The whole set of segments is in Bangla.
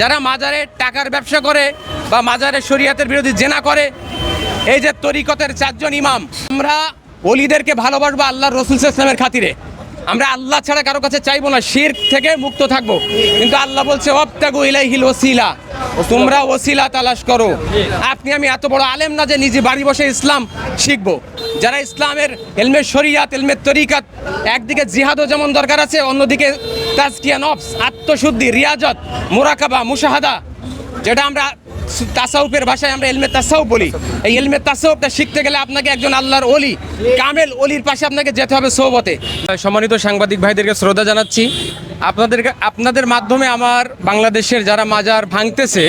যারা মাজারে টাকার ব্যবসা করে বা মাজারে শরিয়াতের বিরোধী জেনা করে, এই যে তরিকতের চারজন ইমাম, আমরা অলিদেরকে ভালোবাসবো আল্লাহ রসুল ইসলামের খাতিরে। আমরা আল্লাহ ছাড়া কারও কাছে চাইব না শির থেকে মুক্ত থাকব। কিন্তু আল্লাহ বলছে অবত্যাগু ইলাইহিল ওসিলা। তোমরা ওসিলা তালাশ করো। আপনি, আমি এত বড় আলেম না যে নিজে বাড়ি বসে ইসলাম শিখব। যারা ইসলামের এলমের শরিয়াত এলমের তরিকাত, একদিকে জিহাদও যেমন দরকার আছে, অন্যদিকে তাজকিয়া নফস, আত্মশুদ্ধি, রিয়াজত, মুরাকাবা, মুশাহাদা, যেটা আমরা তাসাউফের ভাষায় আমরা এলমে তাসাউফ বলি। এই এলমে তাসাউফটা শিখতে গেলে আপনাকে একজন আল্লাহর অলি কামেল অলির পাশে আপনাকে যেতে হবে সোহবতে। সম্মানিত সাংবাদিক ভাইদেরকে শ্রদ্ধা জানাচ্ছি। আপনাদেরকে, আপনাদের মাধ্যমে আমার বাংলাদেশের যারা মাজার ভাঙতেছে,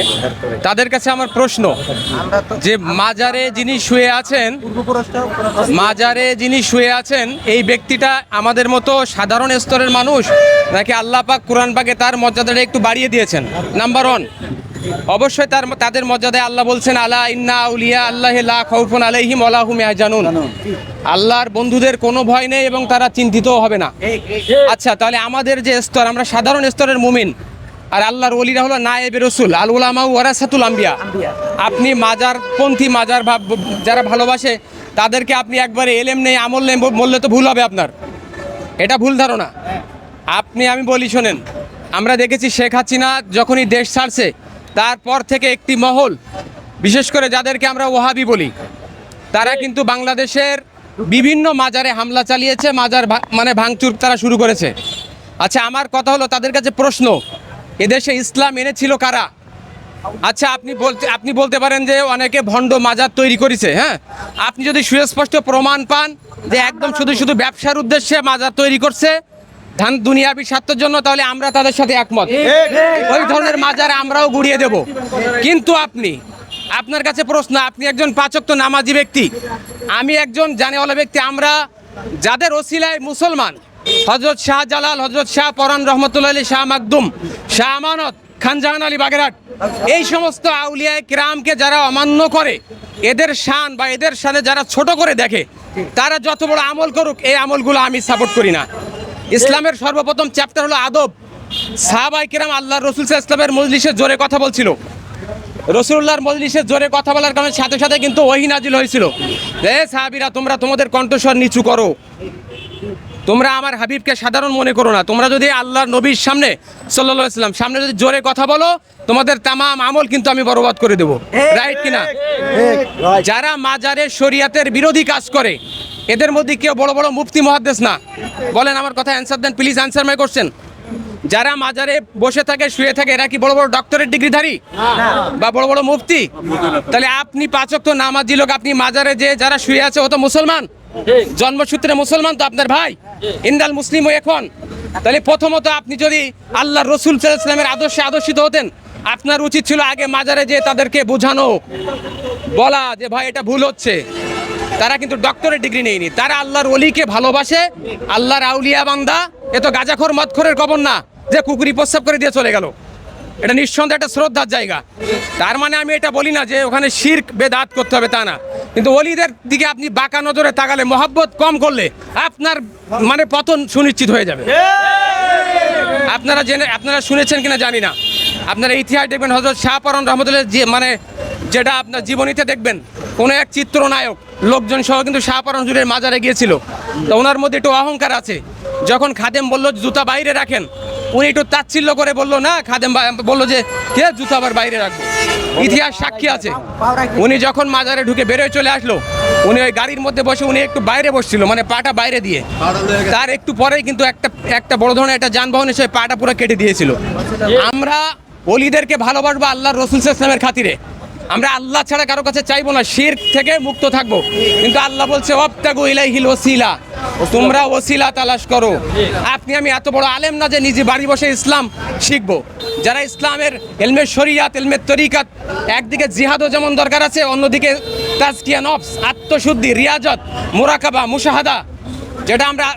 তাদের কাছে আমার প্রশ্ন, যে মাজারে যিনি শুয়ে আছেন, মাজারে যিনি শুয়ে আছেন, এই ব্যক্তিটা আমাদের মতো সাধারণ স্তরের মানুষ, নাকি আল্লাহ পাক কোরআন পাকে তার মর্যাদাটা একটু বাড়িয়ে দিয়েছেন? নাম্বার ওয়ান অবশ্যই তার তাদের মর্যাদায় আল্লাহ বলছেন আলা ইন্না আউলিয়া আল্লাহ লা খাউফুন আলাইহিম ওয়া লাহুম ইয়াহজানুন। আল্লাহর বন্ধুদের কোনো ভয় নেই এবং তারা চিন্তিতও হবে না। আচ্ছা তাহলে আমাদের যে স্তর আমরা সাধারণ স্তরের মুমিন আর আল্লাহর ওলিরা হলো নায়েবে রসুল আল উলামা ওয়ারাসাতুল আম্বিয়া। আপনি মাজার পন্থী মাজার ভাব যারা ভালোবাসে তাদেরকে আপনি একবারে এলেম নেই আমল নেই বললে তো ভুল হবে আপনার। এটা ভুল ধারণা। আপনি আমি বলি শোনেন আমরা দেখেছি শেখ হাসিনা যখনই দেশ ছাড়ছে তারপর থেকে একটি মহল, বিশেষ করে যাদেরকে আমরা ওহাবি বলি। তারা কিন্তু বাংলাদেশের বিভিন্ন মাজারে হামলা চালিয়েছে, মাজার মানে ভাঙচুর তারা শুরু করেছে। আচ্ছা আমার কথা হলো তাদের কাছে প্রশ্ন, এদেশে ইসলাম এনেছিল কারা? আচ্ছা আপনি বলতে আপনি বলতে পারেন যে অনেকে ভণ্ড মাজার তৈরি করেছে হ্যাঁ? আপনি যদি সুস্পষ্ট প্রমাণ পান যে একদম শুধু শুধু ব্যবসার উদ্দেশ্যে মাজার তৈরি করছে ধান দুনিয়াবি স্বার্থের জন্য তাহলে আমরা তাদের সাথে একমত। ওই ধরনের মাজার আমরাও গুড়িয়ে দেব। কিন্তু আপনি আপনার কাছে প্রশ্ন আপনি একজন পাচক তো নামাজি ব্যক্তি। আমি একজন জানেওয়ালা ব্যক্তি আমরা যাদের ওসিলায় মুসলমান হজরত শাহ জালাল হজরত শাহ পরান রহমতুল্লাহ আলী শাহ মাকদুম শাহ আমানত খানজাহান আলী বাগেরহাট এই সমস্ত আউলিয়ায় কিরামকে যারা অমান্য করে এদের শান বা এদের সাথে যারা ছোট করে দেখে তারা যত বড় আমল করুক এই আমলগুলো আমি সাপোর্ট করি না। ইসলামের সর্বপ্রথম চ্যাপ্টার হলো আদব। সাহাবাই কিরাম আল্লাহ রসুল ইসলামের মজলিসে জোরে কথা বলছিল। রসুল্লাহর মজলিসে জোরে কথা বলার কারণে সাথে সাথে কিন্তু ওহি নাজিল হয়েছিল। এ সাহাবিরা তোমরা তোমাদের কণ্ঠস্বর নিচু করো। তোমরা আমার হাবিবকে সাধারণ মনে করো না। তোমরা যদি আল্লাহর নবীর সামনে সাল্লাল্লাহু ইসলাম সামনে যদি জোরে কথা বলো তোমাদের তামাম আমল কিন্তু আমি বরবাদ করে দেবো। রাইট কিনা? যারা মাজারে শরিয়াতের বিরোধী কাজ করে এদের মধ্যে কেউ বড় বড় মুফতি মহাদ্দেশ না। বলেন আমার কথা অ্যান্সার দেন প্লিজ অ্যান্সার মাই কোশ্চেন যারা মাজারে বসে থাকে শুয়ে থাকে এরা কি বড় বড় ডক্টরের ডিগ্রিধারী? বা বড় বড় মুফতি? তাহলে আপনি পাচক তো নামাজি লোক আপনি মাজারে যে যারা শুয়ে আছে ও তো মুসলমান? জন্মসূত্রে মুসলমান তো আপনার ভাই? ইন্দাল মুসলিম এখন। তাহলে প্রথমত আপনি যদি আল্লাহ রসুল ইসলামের আদর্শে আদর্শিত হতেন আপনার উচিত ছিল আগে মাজারে যে তাদেরকে বোঝানো বলা যে ভাই এটা ভুল হচ্ছে। তারা কিন্তু ডক্টরের ডিগ্রি নেয়নি। তারা আল্লাহর অলিকে ভালোবাসে, আল্লাহর আউলিয়া বান্দা। এ তো গাজাখোর, মদখোরের কবর না, যে কুকুরি প্রস্রাব করে দিয়ে চলে গেল। এটা নিঃসন্দেহে একটা শ্রদ্ধার জায়গা। তার মানে আমি এটা বলি না যে ওখানে শির্ক, বেদাত করতে হবে তা না। কিন্তু অলিদের দিকে আপনি বাঁকা নজরে তাকালে মহব্বত কম করলে আপনার মানে পতন সুনিশ্চিত হয়ে যাবে। আপনারা জেনে, আপনারা শুনেছেন কিনা জানি না। আপনারা ইতিহাস দেখবেন হজরত শাহপরন রহমতুল্লাহ যে মানে যেটা আপনার জীবনীতে দেখবেন, কোনো এক চিত্রনায়ক লোকজন সহ কিন্তু শাহপরন জুড়ে মাজারে গিয়েছিল। তো ওনার মধ্যে একটু অহংকার আছে। যখন খাদেম বলল জুতা বাইরে রাখেন, উনি একটু তাচ্ছিল্য করে বলল, না, খাদেম বলল যে, কে জুতা আবার বাইরে রাখব? ইতিহাস সাক্ষী আছে। উনি যখন মাজারে ঢুকে বেরোয় চলে আসলো, উনি ওই গাড়ির মধ্যে বসে উনি একটু বাইরে বসছিল মানে পাটা বাইরে দিয়ে। তার একটু পরেই কিন্তু একটা একটা বড় ধরনের একটা যানবাহন এসে পাটা পুরো কেটে দিয়েছিল। আমরা অলিদেরকে ভালোবাসবো আল্লাহ রসুল ইসলামের খাতিরে। আমরা আল্লাহ ছাড়া কারও কাছে চাইব না, শির থেকে মুক্ত থাকব। কিন্তু আল্লাহ বলছে ইলাইহিল ওসিলা, তোমরা ওসিলা তালাশ করো। আপনি, আমি এত বড় আলেম না যে নিজে বাড়ি বসে ইসলাম শিখব। যারা ইসলামের এলমের শরিয়াত এলমের তরিকাত, একদিকে জিহাদও যেমন দরকার আছে, অন্যদিকে তাজকিয়া নফস, আত্মশুদ্ধি, রিয়াজত, মুরাকাবা, মুশাহাদা, যেটা আমরা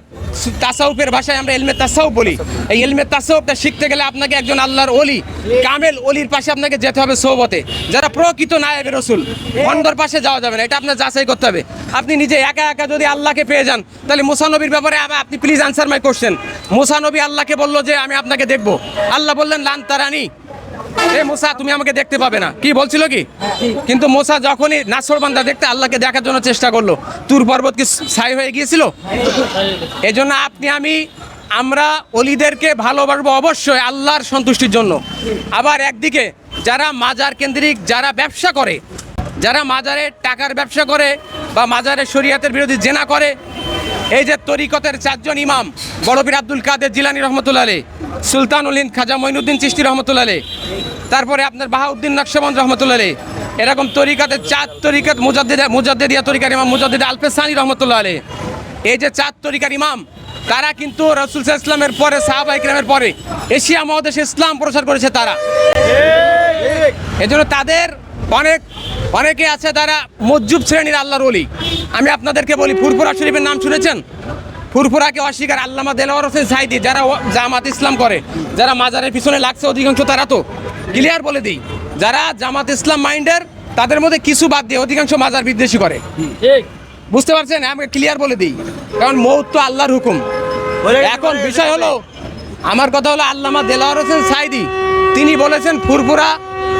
তাসাউফের ভাষায় আমরা এলমে তাসাউফ বলি। এই এলমে তাসাউফটা শিখতে গেলে আপনাকে একজন আল্লাহর অলি কামেল অলির পাশে আপনাকে যেতে হবে সোহবতে যারা প্রকৃত নায়েবে রসুল বন্দর পাশে যাওয়া যাবে না, এটা আপনার যাচাই করতে হবে। আপনি নিজে একা একা যদি আল্লাহকে পেয়ে যান, তাহলে মুসানবীর ব্যাপারে আপনি প্লিজ আনসার মাই কোশ্চেন মুসানবী আল্লাহকে বলল যে, আমি আপনাকে দেখব। আল্লাহ বললেন, লান তারানি। এ মোসা, তুমি আমাকে দেখতে পাবে না। কি বলছিল কি? কিন্তু মোসা যখনই নাসর বান্দা দেখতে আল্লাহকে দেখার জন্য চেষ্টা করল, তুর পর্বত কি ছাই হয়ে গিয়েছিল? এজন্য আপনি, আমি, আমরা অলিদেরকে ভালোবাসবো অবশ্যই আল্লাহর সন্তুষ্টির জন্য। আবার একদিকে যারা মাজার কেন্দ্রিক, যারা ব্যবসা করে যারা মাজারে টাকার ব্যবসা করে বা মাজারে শরিয়াতের বিরোধী জেনা করে এই যে তরিকতের চারজন ইমাম বড়পীর আব্দুল কাদের জিলানি রহমতুল্লাহ আলী সুলতানুল হিন্দ খাজা মঈনুদ্দিন চিস্তি রহমতুল্লাহ আলী তারপরে আপনার বাহাউদ্দিন নকশবন্দ রহমতুল্লাহ আলী এরকম তরিকাতের চার তরিকাত মুজাদ্দিদা মুজাদ্দিদিয়া তরিকার ইমাম মুজাদ্দিদ আলফে সানি রহমতুল্লাহ আলী। এই যে চার তরিকার ইমাম তারা কিন্তু রসুল ইসলামের পরে সাহাবা ইকরামের পরে এশিয়া মহাদেশে ইসলাম প্রচার করেছে তারা। এজন্য তাদের অনেক অনেকে আছে তারা মজ্জুব শ্রেণির আল্লাহর অলি আমি আপনাদেরকে বলি ফুরফুরা শরীফের নাম শুনেছেন? ফুরফুরাকে অস্বীকার আল্লামা দেলোয়ার হোসেন সাইদি যারা জামাত ইসলাম করে যারা মাজারের পিছনে লাগছে অধিকাংশ তারা তো। ক্লিয়ার বলে দিই যারা জামাত ইসলাম মাইন্ডের তাদের মধ্যে কিছু বাদ দিয়ে অধিকাংশ মাজার বিদ্বেষী করে। বুঝতে পারছেন? আমি ক্লিয়ার বলে দিই কারণ মৌত তো আল্লাহর হুকুম। এখন বিষয় হলো আমার কথা হলো আল্লামা দেলাওয়ার হোসেন সাইদি তিনি বলেছেন ফুরফুরা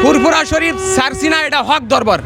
ফুরফুরা শরীফ সারসিনা এটা হক দরবার।